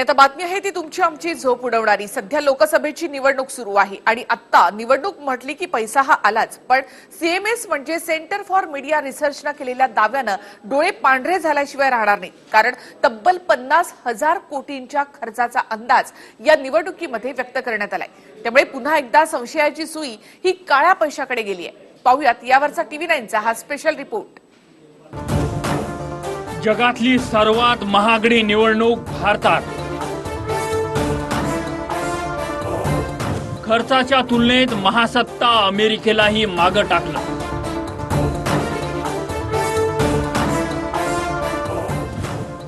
आता बातमी आहे ती तुमची आमची झोप उडवणारी. सध्या लोकसभेची निवडणूक सुरू आहे आणि आता निवडणूक म्हटली की पैसा हा आलाच. पण सीएमएस म्हणजे सेंटर फॉर मीडिया रिसर्चनं केलेल्या दाव्यानं डोळे पांढरे झाल्याशिवाय राहणार नाही. कारण तब्बल पन्नास हजार कोटींच्या खर्चाचा अंदाज या निवडणुकीमध्ये व्यक्त करण्यात आलाय. त्यामुळे पुन्हा एकदा संशयाची सुई ही काळ्या पैशाकडे गेली आहे पाहुयात यावरचा टीव्ही नाईनचा हा स्पेशल रिपोर्ट जगातली सर्वात महागडी निवडणूक भारतात. खर्चाच्या तुलनेत महासत्ता अमेरिकेलाही मागं टाकलं.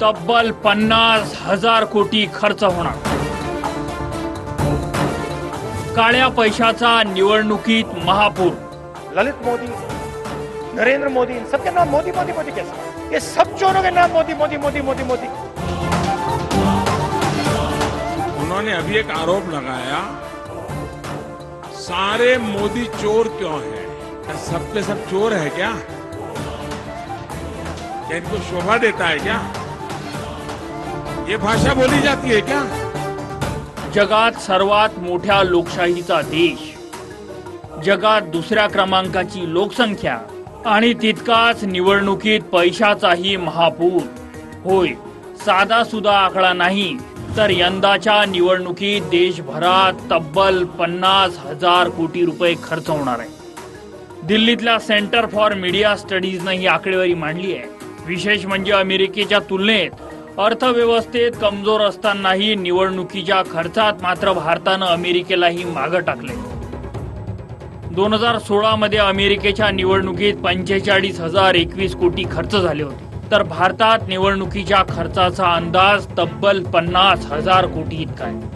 तब्बल पन्नास हजार कोटी खर्च होणार. काळ्या पैशाचा निवडणुकीत महापूर. ललित मोदी नरेंद्र मोदी इन सबके नाम मोदी मोदी मोदी कैसे ये सब चोरों के नाम मोदी मोदी मोदी मोदी मोदी. उन्होंने अभी एक आरोप लगाया सारे मोदी चोर क्यों हैं? क्या सब के सब चोर है क्या? क्या इनको शोभा देता है क्या? ये भाषा बोली जाती है क्या? जगात सर्वात मोठ्या लोकशाहीचा देश जगात दुसऱ्या क्रमांकाची लोकसंख्या आणि तितकाच निवडणुकीत पैशाचाही महापूर. होय साधा सुद्धा आकडा नाही तर यंदाच्या निवडणुकीत देशभरात तब्बल पन्नास हजार कोटी रुपये खर्च होणार आहे. दिल्लीतल्या सेंटर फॉर मीडिया स्टडीजनं ही आकडेवारी मांडली आहे. विशेष म्हणजे अमेरिकेच्या तुलनेत अर्थव्यवस्थेत कमजोर असतानाही निवडणुकीच्या खर्चात मात्र भारतानं अमेरिकेलाही मागं टाकले. दोन हजार सोळामध्ये अमेरिकेच्या निवडणुकीत पंचेचाळीस हजार एकवीस कोटी खर्च झाले होते. तर भारतात निवडणुकीच्या खर्चाचा अंदाज तब्बल पन्नास हजार कोटी इतका आहे.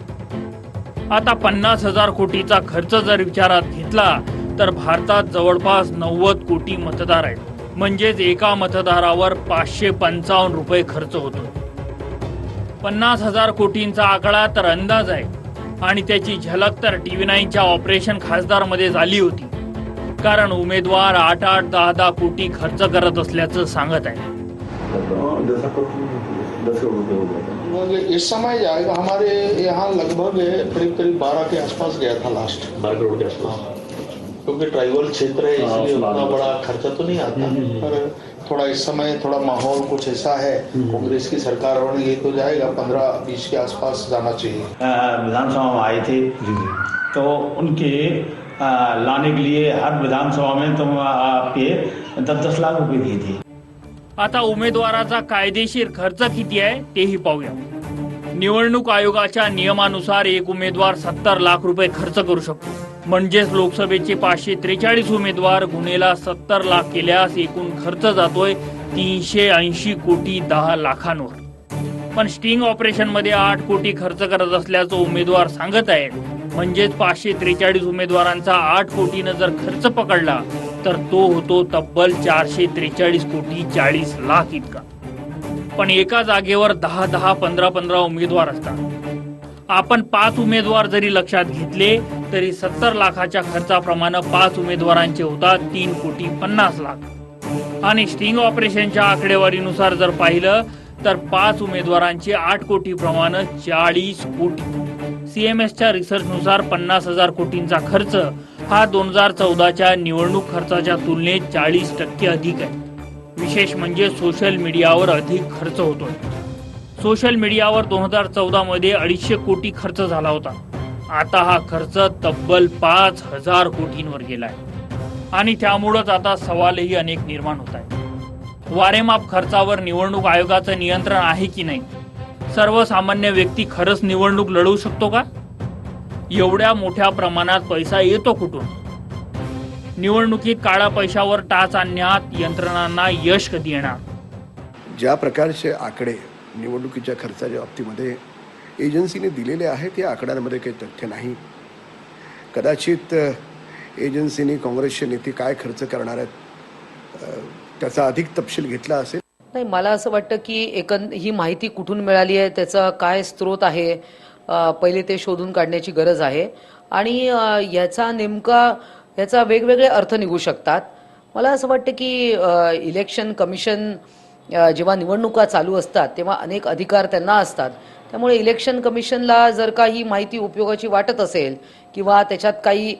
आता पन्नास हजार कोटीचा खर्च जर विचारात घेतला तर भारतात जवळपास नव्वद कोटी मतदार आहेत. म्हणजेच एका मतदारावर पाचशे पंचावन्न रुपये खर्च होतो पन्नास हजार कोटींचा आकडा तर अंदाज आहे. आणि त्याची झलक तर टीव्ही नाईनच्या ऑपरेशन खासदारमध्ये झाली होती. कारण उमेदवार आठ आठ दहा दहा कोटी खर्च करत असल्याचं सांगत आहे. दस दस करोड़ रुपये हो गया मतलब इस समय जाएगा हमारे यहाँ लगभग करीब करीब बारह के आसपास गया था लास्ट बारह करोड़ के आसपास। क्योंकि ट्राइबल क्षेत्र है हाँ, इसलिए उतना बड़ा खर्चा तो नहीं आता। पर थोड़ा इस समय थोड़ा माहौल कुछ ऐसा है कांग्रेस की सरकार बन गई तो जाएगा पंद्रह बीस के आसपास जाना चाहिए। विधानसभा में आए थे। तो उनके लाने के लिए हर विधानसभा में तो आपके दस दस लाख रुपए दिए थे। आता उमेदवाराचा कायदेशीर खर्च किती आहे तेही पाहूया. निवडणूक आयोगाच्या नियमानुसार एक उमेदवार सत्तर लाख रुपये खर्च करू शकतो. म्हणजेच लोकसभेचे पाचशे त्रेचाळीस उमेदवार गुन्हेला सत्तर लाख केल्यास एकूण खर्च जातोय तीनशे ऐंशी कोटी दहा लाखांवर. पण स्टिंग ऑपरेशनमध्ये आठ कोटी खर्च करत असल्याचं उमेदवार सांगत आहेत. म्हणजेच पाचशे त्रेचाळीस उमेदवारांचा आठ कोटीनं जर खर्च पकडला तर तो होतो तब्बल चारशे त्रेचाळीस कोटी चाळीस लाख इतका. पण एका जागेवर दहा दहा पंधरा पंधरा उमेदवार असतात. आपण पाच उमेदवार जरी लक्षात घेतले तरी सत्तर लाखाच्या खर्चाप्रमाणे पाच उमेदवारांचे होतात तीन कोटी पन्नास लाख. आणि स्टिंग ऑपरेशनच्या आकडेवारीनुसार जर पाहिलं तर पाच उमेदवारांचे आठ कोटी प्रमाणे चाळीस कोटी. सीएमएसच्या रिसर्चनुसार पन्नास हजार कोटींचा खर्च हा दोन हजार चौदाच्या निवडणूक खर्चाच्या तुलनेत चाळीस टक्के अधिक आहे. विशेष म्हणजे सोशल मीडियावर अधिक खर्च होतोय. सोशल मीडियावर दोन हजार चौदा मध्ये अडीचशे कोटी खर्च झाला होता. आता हा खर्च तब्बल पाच हजार कोटींवर गेलाय. आणि त्यामुळंच आता सवालही अनेक निर्माण होत आहेत. वारेमाप खर्चावर निवडणूक आयोगाचं नियंत्रण आहे की नाही? सर्वसामान्य व्यक्ती खरंच निवडणूक लढवू शकतो का? एवढ्या मोठ्या प्रमाणात पैसा येतो कुठून? निवडणुकीत काळा पैशावर टाच आणण्यात यंत्रणांना यश कधी येणार? ज्या प्रकारचे आकडे निवडणुकीच्या खर्चाच्या बाबतीमध्ये एजन्सीने दिलेले आहेत या आकड्यांमध्ये काही तथ्य नाही. कदाचित एजन्सीने काँग्रेसचे नेते काय खर्च करणार आहेत त्याचा अधिक तपशील घेतला असेल? नाही मला असं वाटतं की एकं ही माहिती कुठून मिळाली आहे त्याचा काय स्रोत आहे? पहिले ते शोधून काढण्याची गरज आहे. आणि याचा नेमका याचा वेगवेगळे अर्थ निघू शकतात. मला असं वाटतं की इलेक्शन कमिशन जेव्हा निवडणुका चालू असतात तेव्हा अनेक अधिकार त्यांना असतात. त्यामुळे इलेक्शन कमिशनला जर का ही माहिती उपयोगाची वाटत असेल किंवा त्याच्यात काही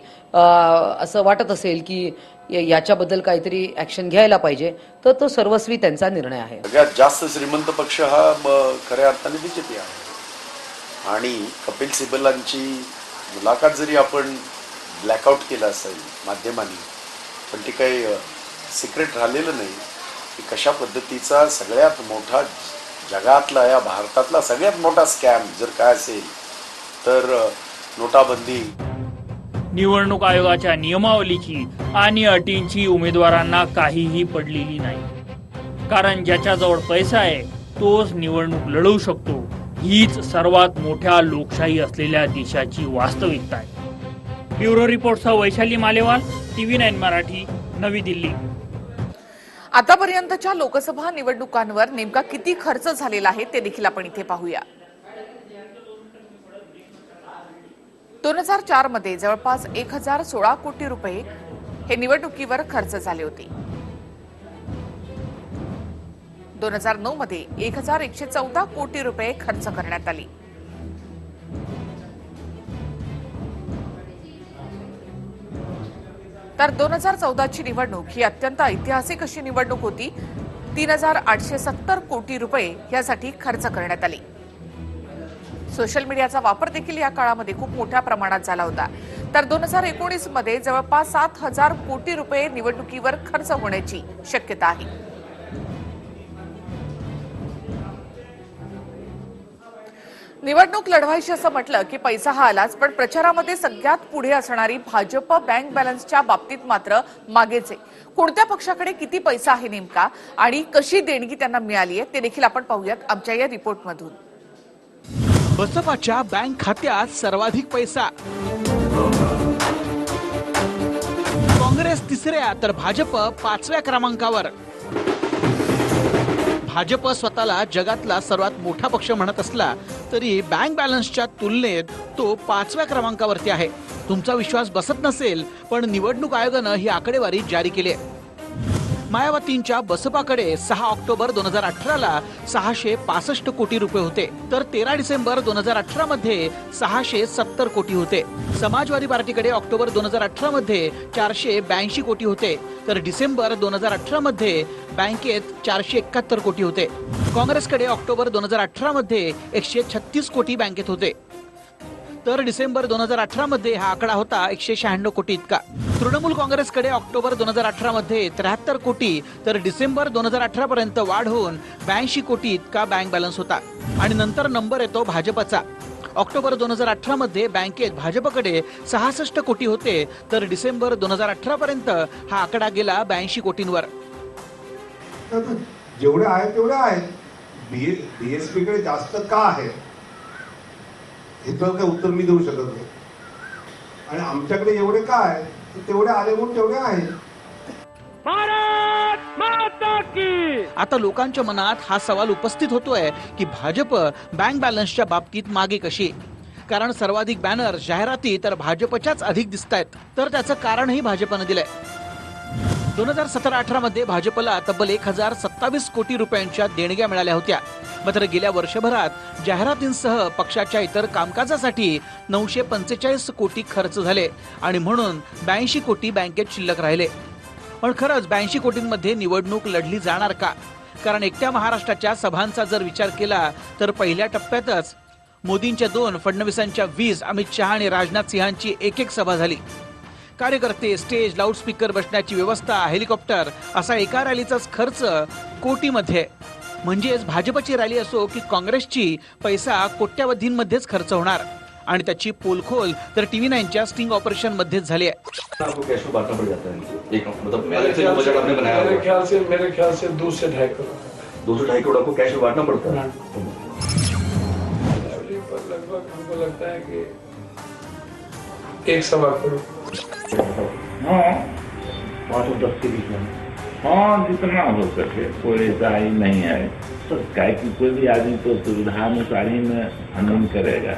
असं वाटत असेल की याच्याबद्दल काहीतरी ॲक्शन घ्यायला पाहिजे तर तो सर्वस्वी त्यांचा निर्णय आहे. सगळ्यात जास्त श्रीमंत पक्ष हा ब- खऱ्या अर्थाने बीजेपी आहे. आणि कपिल सिब्बलांची मुलाखत जरी आपण ब्लॅकआउट केलं असेल माध्यमांनी पण ती काही सिक्रेट राहिलेलं नाही की कशा पद्धतीचा सगळ्यात मोठा जगातला या भारतातला सगळ्यात मोठा स्कॅम जर काय असेल तर नोटाबंदी. निवडणूक आयोगाच्या नियमावलीची आणि अटींची उमेदवारांना काहीही पडलेली नाही. कारण ज्याच्याजवळ पैसा आहे तोच निवडणूक लढवू शकतो. हीच सर्वात मोठ्या लोकशाही असलेल्या देशाची वास्तविकता आहे. ब्युरो रिपोर्टसह वैशाली मालेवाल टीव्ही नाईन मराठी नवी दिल्ली. आतापर्यंतच्या लोकसभा निवडणुकांवर नेमका किती खर्च झालेला आहे ते देखील आपण इथे पाहूया. दोन हजार चारमध्ये जवळपास एक हजार सोळा कोटी रुपये हे निवडणुकीवर खर्च झाले होते. दोन हजार नऊ मध्ये एक हजार एकशे चौदा कोटी रुपये खर्च करण्यात आली. तर दोन हजार चौदाची निवडणूक ही अत्यंत ऐतिहासिक अशी निवडणूक होती. तीन हजार आठशे सत्तर कोटी रुपये यासाठी खर्च करण्यात आले. सोशल मीडियाचा वापर देखील या काळामध्ये खूप मोठ्या प्रमाणात झाला होता. तर दोन हजार एकोणीसमध्ये जवळपास सात हजार कोटी रुपये निवडणुकीवर खर्च होण्याची शक्यता आहे. निवडणूक लढवायची असं म्हटलं की पैसा हा आलाच पण प्रचारामध्ये सगळ्यात पुढे असणारी भाजप बँक बॅलन्सच्या बाबतीत मात्र मागेच. आहे कोणत्या पक्षाकडे किती पैसा आहे नेमका आणि कशी देणगी त्यांना मिळाली आहे ते देखील आपण पाहूयात आमच्या या रिपोर्टमधून. बसपाच्या बँक खात्यात सर्वाधिक पैसा. काँग्रेस तिसऱ्या तर भाजप पाचव्या क्रमांकावर. भाजप स्वतःला जगातला सर्वात मोठा पक्ष म्हणत असला तरी बँक बॅलन्सच्या तुलनेत तो पाचव्या क्रमांकावरती आहे. तुमचा विश्वास बसत नसेल पण निवडणूक आयोगानं ही आकडेवारी जारी केली आहे. मायावतींच्या बसपाकडे सहा ऑक्टोबर दोन हजार अठराला सहाशे पासष्ट कोटी रुपये होते. तर तेरा डिसेंबर दोन हजार अठरा मध्ये सहाशे सत्तर कोटी होते. समाजवादी पार्टीकडे ऑक्टोबर दोन हजार अठरा मध्ये चारशे ब्याऐंशी कोटी होते. तर डिसेंबर दोन हजार अठरा मध्ये बँकेत चारशे एकाहत्तर कोटी होते. काँग्रेसकडे ऑक्टोबर दोन हजार अठरा मध्ये एकशे छत्तीस कोटी बँकेत होते. तर डिसेंबर दोन हजार अठरा मध्ये हा आकडा होता एकशे शहाण्णव कोटी इतका. तृणमूल काँग्रेसकडे ऑक्टोबर दोन हजार अठरा मध्ये त्र्याहत्तर कोटी तर डिसेंबर दोन हजार अठरा पर्यंत वाढ होऊन ब्याऐंशी कोटी इतका बँक बॅलन्स होता. आणि नंतर नंबर येतो भाजपचा. ऑक्टोबर दोन हजार अठरा मध्ये बँकेत भाजपकडे सहासष्ट कोटी होते तर डिसेंबर दोन हजार अठरा पर्यंत हा आकडा गेला ब्याऐंशी कोटींवर. जेवढे आहे तेवढे बी एसकडे जास्त का आहे हे तर काही उत्तर मी देऊ शकत नाही. आणि आमच्याकडे एवढे का आहे तर तेवढे आले म्हणून तेवढे आहे. आता लोकांच्या मनात हा सवाल उपस्थित होतोय की भाजप बँक बॅलन्सच्या बाबतीत मागे कशी? कारण सर्वाधिक बॅनर जाहिराती तर भाजपच्याच अधिक दिसत आहेत तर त्याचं कारणही भाजपनं दिलंय. दोन हजार सतरा अठरा मध्ये भाजपला तब्बल एक हजार सत्तावीस कोटी रुपयांच्या देणग्या मिळाल्या होत्या. मात्र गेल्या वर्षभरात जाहिरातींसह पक्षाच्या इतर कामकाजासाठी नऊशे पंचेचाळीस कोटी खर्च झाले आणि म्हणून ब्याऐंशी कोटी बँकेत शिल्लक राहिले. पण खरंच ब्याऐंशी कोटींमध्ये निवडणूक लढली जाणार का? कारण एकट्या महाराष्ट्राच्या सभांचा जर विचार केला तर पहिल्या टप्प्यातच मोदींच्या दोन फडणवीसांच्या वीस अमित शहा आणि राजनाथ सिंहांची एक एक सभा झाली. कार्यकर्ते स्टेज लाऊडस्पीकर बसण्याची व्यवस्था हेलिकॉप्टर असा एका रॅलीचाच खर्च कोटीमध्ये म्हणजेच भाजपची रॅली असो की काँग्रेसची पैसा कोट्यावधींमध्येच खर्च होणार. आणि त्याची पोलखोल तर टीव्ही नाईनच्या स्टिंग ऑपरेशन मध्येच झाली आहे. है मतलब दो से ढाई करोड़। आपको कैश में बांटना पड़ता है? लगभग हमको लगता है कि एक सवा करोड़। हाँ। पाँच दस के बीच में। हाँ जितना हो सके कोई ऐसा ही नहीं है। तो काय की कोई भी आदमी तो सुविधानुसार ही में हनन करेगा।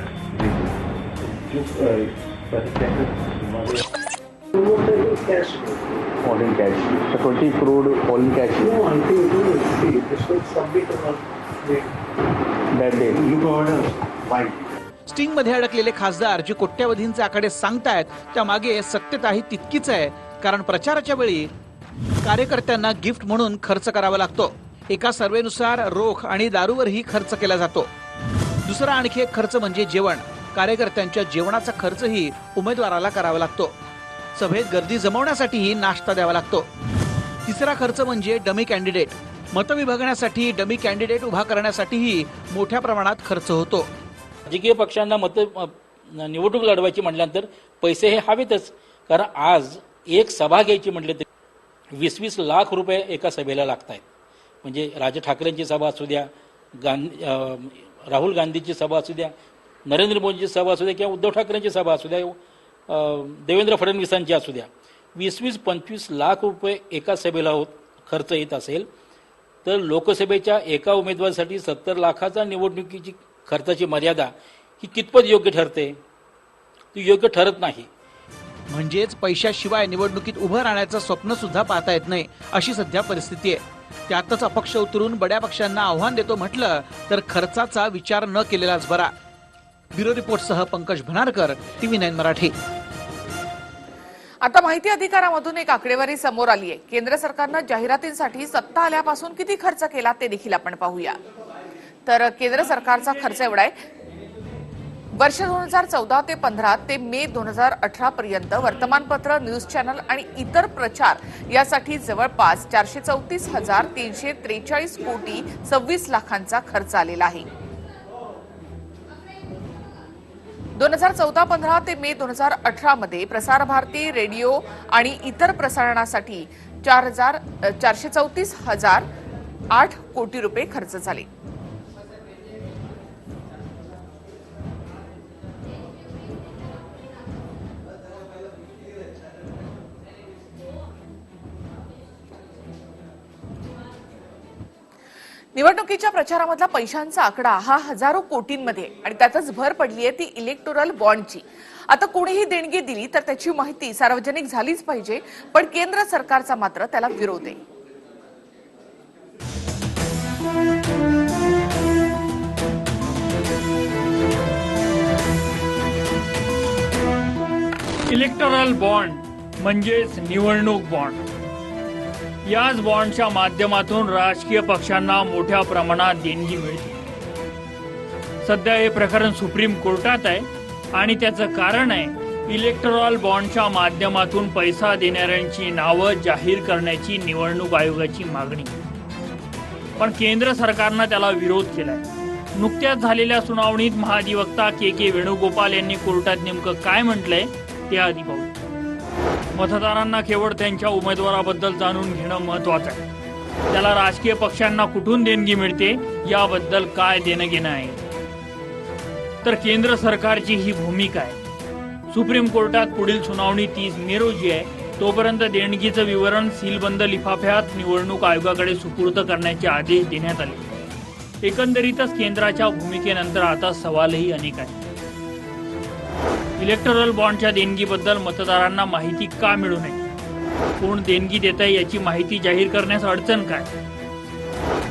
All in cash twenty crore all in cash No, I think it is. See, this will submit on स्टिंगमध्ये अडकलेले खासदार जे कोट्यवधींचे आकडे सांगतायत त्यामागे सत्यताही तितकीच आहे. कारण प्रचाराच्या वेळी कार्यकर्त्यांना गिफ्ट म्हणून खर्च करावा लागतो. एका सर्वेनुसार रोख आणि दारूवरही खर्च केला जातो. दुसरा आणखी एक खर्च म्हणजे जेवण. कार्यकर्त्यांच्या जेवणाचा खर्चही उमेदवाराला करावा लागतो. सभेत गर्दी जमवण्यासाठीही नाश्ता द्यावा लागतो. तिसरा खर्च म्हणजे डमी कॅन्डिडेट. मतं विभागण्यासाठी डमी कॅन्डिडेट उभा करण्यासाठीही मोठ्या प्रमाणात खर्च होतो. राजकीय पक्षांना मत निवडणूक लढवायची म्हटल्यानंतर पैसे हे हवेतच. कारण आज एक सभा घ्यायची म्हटले तरी वीस वीस लाख रुपये एका सभेला लागत आहेत म्हणजे राज ठाकरेंची सभा असू द्या गांधी राहुल गांधीची सभा असू द्या नरेंद्र मोदींची सभा असू द्या किंवा उद्धव ठाकरेंची सभा असू द्या देवेंद्र फडणवीसांची असू द्या. वीस वीस पंचवीस लाख रुपये एका सभेला होत खर्च येत असेल तर लोकसभेच्या एका उमेदवारासाठी सत्तर लाखाचा निवडणुकीची खर्चाची मर्यादा ही कितपत योग्य ठरते? ती योग्य ठरत नाही. म्हणजेच पैशाशिवाय निवडणुकीत उभं राहण्याचं स्वप्न सुद्धा पाहता येत नाही अशी सध्या परिस्थिती आहे. त्यातच अपक्ष उतरून बड्या पक्षांना आव्हान देतो म्हटलं तर खर्चाचा विचार न केलेलाच बरा. ब्युरो रिपोर्टसह पंकज भनारकर टीव्ही नाईन मराठी. आता माहिती अधिकारामधून एक आकडेवारी समोर आली आहे. केंद्र सरकारनं जाहिरातींसाठी सत्ता आल्यापासून किती खर्च केला ते देखील आपण पाहूया. तर केंद्र सरकारचा खर्च एवढा आहे वर्ष दोन हजार चौदा ते पंधरा ते मे दोन हजार अठरा पर्यंत वर्तमानपत्र न्यूज चॅनल आणि इतर प्रचार यासाठी जवळपास चारशे चौतीस हजार तीनशे त्रेचाळीस कोटी सव्वीस लाखांचा खर्च आलेला आहे. दोन हजार चौदा पंधरा ते मे दोन हजार अठरा मध्ये प्रसार भारती रेडिओ आणि इतर प्रसारणासाठी चार हजार चारशे चौतीस हजार आठ कोटी रुपये खर्च झाले. निवडणुकीच्या प्रचारामधला पैशांचा आकडा हा हजारो कोटींमध्ये आणि त्यातच भर पडली आहे ती इलेक्टोरल बॉन्डची आता कोणीही देणगी दिली तर त्याची माहिती सार्वजनिक झालीच पाहिजे पण केंद्र सरकारचा मात्र त्याला विरोध आहे. इलेक्टोरल बॉन्ड म्हणजेच निवडणूक बॉन्ड याच बॉन्डच्या माध्यमातून राजकीय पक्षांना मोठ्या प्रमाणात देणगी मिळते. सध्या हे प्रकरण सुप्रीम कोर्टात आहे आणि त्याचं कारण आहे इलेक्टोरल बॉन्डच्या माध्यमातून पैसा देणाऱ्यांची नावं जाहीर करण्याची निवडणूक आयोगाची मागणी. पण केंद्र सरकारनं त्याला विरोध केलाय. नुकत्याच झालेल्या सुनावणीत महाधिवक्ता के के वेणुगोपाल यांनी कोर्टात नेमकं काय म्हटलंय ते आधी पाहू. मतदारांना केवळ त्यांच्या उमेदवाराबद्दल जाणून घेणं महत्वाचं आहे. त्याला राजकीय पक्षांना कुठून देणगी मिळते याबद्दल काय देणं घेणं आहे तर केंद्र सरकारची ही भूमिका आहे. सुप्रीम कोर्टात पुढील सुनावणी तीस मे रोजी आहे. तोपर्यंत देणगीचं विवरण सीलबंद लिफाफ्यात निवडणूक आयोगाकडे सुपूर्द करण्याचे आदेश देण्यात आले. एकंदरीतच केंद्राच्या भूमिकेनंतर आता सवालही अनेक आहेत. इलेक्टोरल बॉन्डच्या देणगीबद्दल मतदारांना माहिती का मिळू नये? कोण देणगी देत आहे याची माहिती जाहीर करण्यास अडचण काय?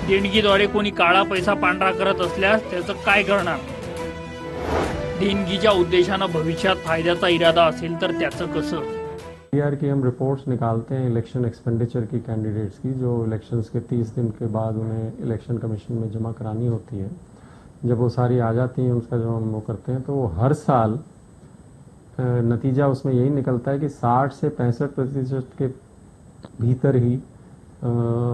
देणगीद्वारे कोणी काळा पैसा पांढरा करत असल्यास त्याचं काय करणार? देणगीच्या उद्देशानं भविष्यात फायद्याचा इरादा असेल तर त्याचं कसं? आर के हम रिपोर्ट्स निकालते हैं इलेक्शन एक्सपेंडिचर की कैंडिडेट्स की जो इलेक्शंस के तीस दिन के बाद उन्हें इलेक्शन कमीशन में जमा करानी होती है। जब वो सारी आ जाती हैं उसका जब हम वो करते हैं तो वो हर साल नतीजा उसमें यही निकलता है कि 60 से पैंसठ प्रतिशत के भीतर ही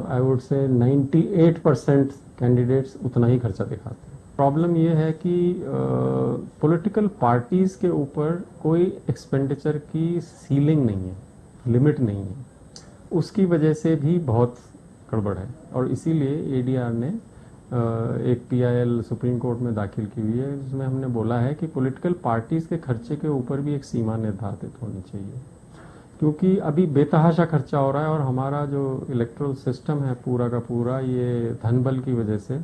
I would say 98 percent candidates उतना ही खर्चा दिखाते हैं। प्रॉब्लम यह है कि पॉलिटिकल पार्टीज़ के ऊपर कोई एक्सपेंडिचर की सीलिंग नहीं है लिमिट नहीं है। उसकी वजह से भी बहुत गड़बड़ है। और इसीलिए एडीआर ने एक पीआईएल सुप्रीम कोर्ट में दाखिल की हुई है, जिसमें हमने बोला है कि पॉलिटिकल पार्टीज़ के खर्चे के ऊपर भी एक सीमा निर्धारित होनी चाहिए। क्योंकि अभी बेतहाशा खर्चा हो रहा है और हमारा जो इलेक्ट्रल सिस्टम है पूरा का पूरा, ये धनबल की वजह से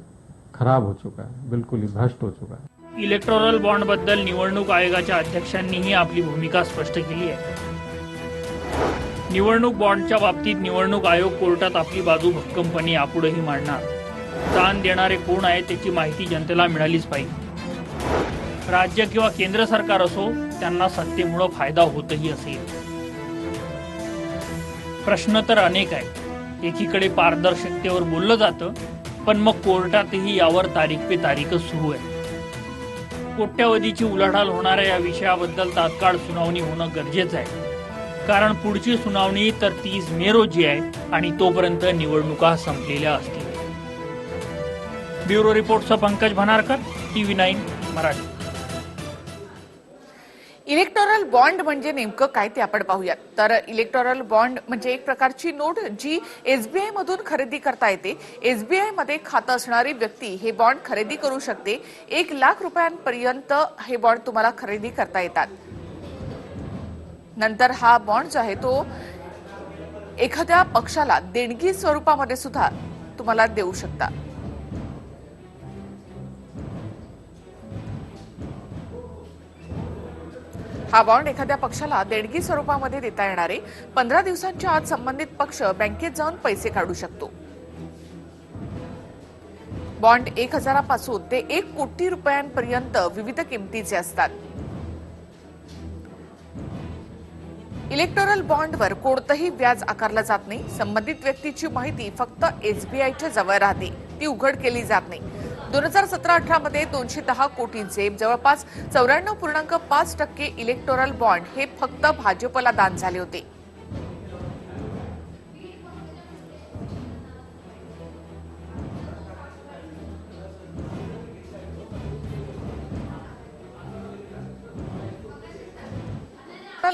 खराब हो चुका है, बिल्कुल ही भ्रष्ट हो चुका है। इलेक्टोरल बॉन्ड बद्दल निवडणूक आयोगाच्या अध्यक्षांनीही आपली भूमिका स्पष्ट केली आहे. निवडणूक बॉन्डच्या बाबतीत निवडणूक आयोग कोर्टात आपली बाजू भक्कमपणे यापुढेही मांडणार. दान देणारे कोण आहे त्याची माहिती जनतेला मिळालीच पाहिजे. राज्य किंवा केंद्र सरकार असो त्यांना सत्तेमुळं फायदा होतही असेल. प्रश्न तर अनेक आहेत. एकीकडे पारदर्शकतेवर बोललं जातं पण मग कोर्टातही यावर तारीख पे तारीखच सुरू आहे. कोट्यावधीची उलाढाल होणाऱ्या या विषयाबद्दल तात्काळ सुनावणी होणं गरजेचं आहे. कारण पुढची सुनावणी तर तीस मे रोजी आहे आणि तोपर्यंत निवडणुका संपलेल्या असतील. Bureau रिपोर्टचा Pankaj Bhanarkar TV nine Marathi. Electoral bond म्हणजे नेमकं काय ते आपण पाहूयात. तर इलेक्टोरल बॉन्ड म्हणजे एक प्रकारची नोट जी एसबीआय मधून खरेदी करता येते. एसबीआयमध्ये खातं असणारी व्यक्ती हे बॉन्ड खरेदी करू शकते. एक लाख रुपयांपर्यंत हे बॉन्ड तुम्हाला खरेदी करता येतात. नंतर हा बॉन्ड जो आहे तो एखाद्या पक्षाला देणगी स्वरूपामध्ये सुद्धा तुम्हाला देऊ शकता. हा बॉन्ड एखाद्या पक्षाला देणगी स्वरूपामध्ये देता येणारे पंधरा दिवसांच्या आत संबंधित पक्ष बँकेत जाऊन पैसे काढू शकतो. बॉन्ड एक हजारापासून ते एक कोटी रुपयांपर्यंत विविध किमतीचे असतात. इलेक्टोरल बॉन्डवर कोणतंही व्याज आकारलं जात नाही. संबंधित व्यक्तीची माहिती फक्त एसबीआयच्या जवळ राहते. ती उघड केली जात नाही. दोन हजार सतरा अठरामध्ये दोनशे दहा कोटींचे जवळपास चौऱ्याण्णव पूर्णांक पाच टक्के इलेक्टोरल बॉन्ड हे फक्त भाजपला दान झाले होते.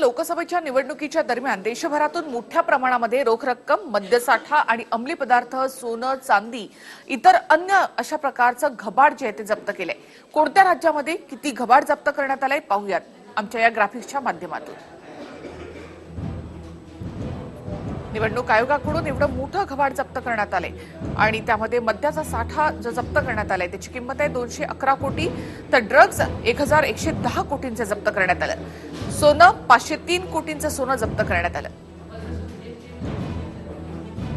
लोकसभेच्या निवडणुकीच्या दरम्यान देशभरातून मोठ्या प्रमाणामध्ये रोख रक्कम मद्यसाठा आणि अंमली पदार्थ सोनं चांदी इतर अन्य अशा प्रकारचं घबाड जे आहे ते जप्त केलंय. कोणत्या राज्यामध्ये किती घबाड जप्त करण्यात आलंय पाहूयात आमच्या या ग्राफिक्सच्या माध्यमातून. निवडणूक आयोगाकडून एवढं मोठं घबाड जप्त करण्यात आले आणि त्यामध्ये मद्याचा साठा जो जप्त करण्यात आलाय. त्याची किंमत आहे दोनशे अकरा कोटी. तर ड्रग्ज एक हजार एकशे दहा कोटींचे जप्त करण्यात आलं. सोनं पाचशे तीन कोटींचं सोनं जप्त करण्यात आलं.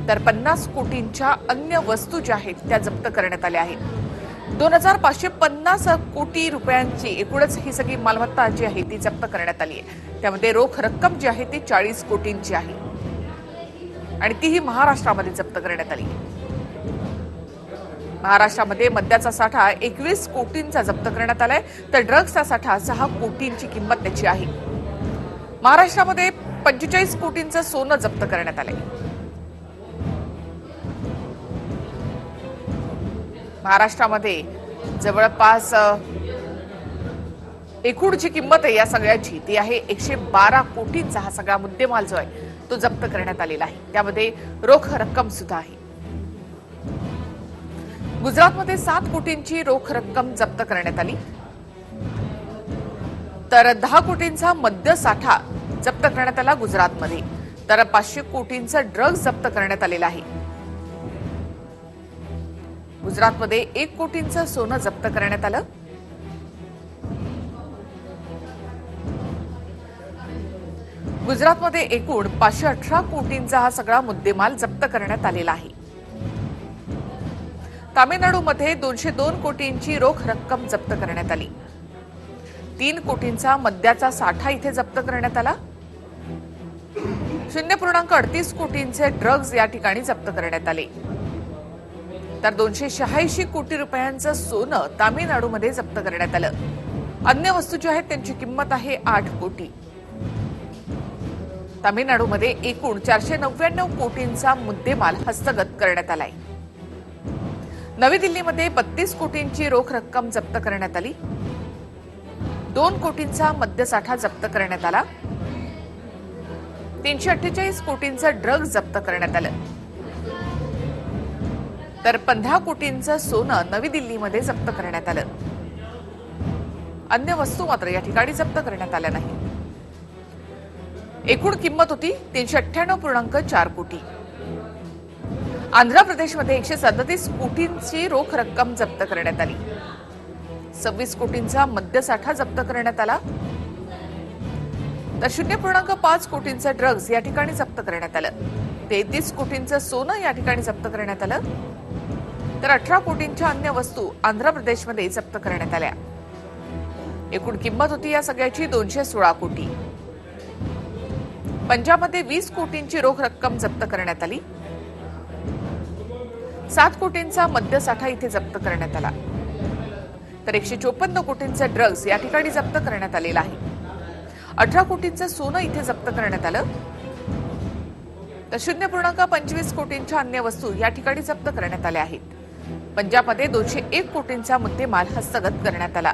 तर पन्नास कोटींच्या अन्य वस्तू ज्या आहेत त्या जप्त करण्यात आल्या आहेत. दोन हजार पाचशे पन्नास कोटी रुपयांची एकूणच ही सगळी मालमत्ता जी आहे ती जप्त करण्यात आली आहे. त्यामध्ये रोख रक्कम जी आहे ती चाळीस कोटींची आहे. आणि तीही महाराष्ट्रामध्ये जप्त करण्यात आली. महाराष्ट्रामध्ये मद्याचा साठा एकवीस कोटींचा जप्त करण्यात आलाय. तर ड्रग्सचा साठा सहा कोटींची किंमत त्याची आहे. महाराष्ट्रामध्ये पंचेचाळीस कोटींचं सोनं जप्त करण्यात आलंय. महाराष्ट्रामध्ये जवळपास एकूणची एकूण जी किंमत आहे या सगळ्याची. ती आहे एकशे बारा कोटींचा हा सगळा मुद्देमाल जो आहे. तो जप्त करण्यात आलेला आहे. त्यामध्ये रोख रक्कम सुद्धा आहे. गुजरातमध्ये सात कोटींची रोख रक्कम जप्त करण्यात आली. तर दहा कोटींचा मद्य साठा जप्त करण्यात आला गुजरातमध्ये. तर पाचशे कोटींचा ड्रग्ज जप्त करण्यात आलेला आहे. गुजरातमध्ये एक कोटींचं सोनं जप्त करण्यात आलं. गुजरातमध्ये एकूण पाचशे अठरा कोटींचा हा सगळा मुद्देमाल जप्त करण्यात आलेला आहे. तामिळनाडूमध्ये दोनशे दोन कोटींची रोख रक्कम जप्त करण्यात आली. तीन कोटींचा मद्याचा साठा इथे जप्त करण्यात आला. शून्य पूर्णांक अडतीस कोटींचे ड्रग्ज या ठिकाणी जप्त करण्यात आले. तर दोनशे शहाऐंशी कोटी रुपयांचं सोनं तामिळनाडूमध्ये जप्त करण्यात आलं. अन्य वस्तू ज्या आहेत त्यांची किंमत आहे आठ कोटी. तामिळनाडूमध्ये एकूण चारशे नव्याण्णव कोटींचा मुद्देमाल हस्तगत करण्यात आलाय. नवी दिल्लीमध्ये बत्तीस कोटींची रोख रक्कम जप्त करण्यात आली. दोन कोटींचा मद्यसाठा जप्त करण्यात आला. तीनशे अठ्ठेचाळीस कोटींचं ड्रग जप्त करण्यात आलं. तर पंधरा कोटींचं सोनं नवी दिल्लीमध्ये जप्त करण्यात आलं. अन्य वस्तू मात्र या ठिकाणी जप्त करण्यात आल्या नाही एकूण किंमत होती तीनशे अठ्ठ्याण्णव पूर्णांक चार कोटी. आंध्र प्रदेशमध्ये एकशे सदतीस कोटींची रोख रक्कम जप्त करण्यात आली. सव्वीस कोटींचा मद्यसाठा जप्त करण्यात आला. तर शून्य पूर्णांक पाच कोटींचं ड्रग्ज या ठिकाणी जप्त करण्यात आलं. तेहतीस कोटींचं सोनं या ठिकाणी जप्त करण्यात आलं. तर अठरा कोटींच्या अन्य वस्तू आंध्र प्रदेशमध्ये जप्त करण्यात आल्या. एकूण किंमत होती या सगळ्याची दोनशे सोळा कोटी. पंजाबमध्ये वीस कोटींची रोख रक्कम जप्त करण्यात आली. सात कोटींचा मद्यसाठा इथे जप्त करण्यात आला. तर एकशे चोपन्न कोटींचे ड्रग्ज या ठिकाणी जप्त करण्यात आलेला आहे. अठरा कोटींचं सोनं इथे जप्त करण्यात आलं. तर शून्य पूर्णांक पंचवीस कोटींच्या अन्य वस्तू या ठिकाणी जप्त करण्यात आल्या आहेत. पंजाबमध्ये दोनशे एक कोटींचा मुद्देमाल हस्तगत करण्यात आला.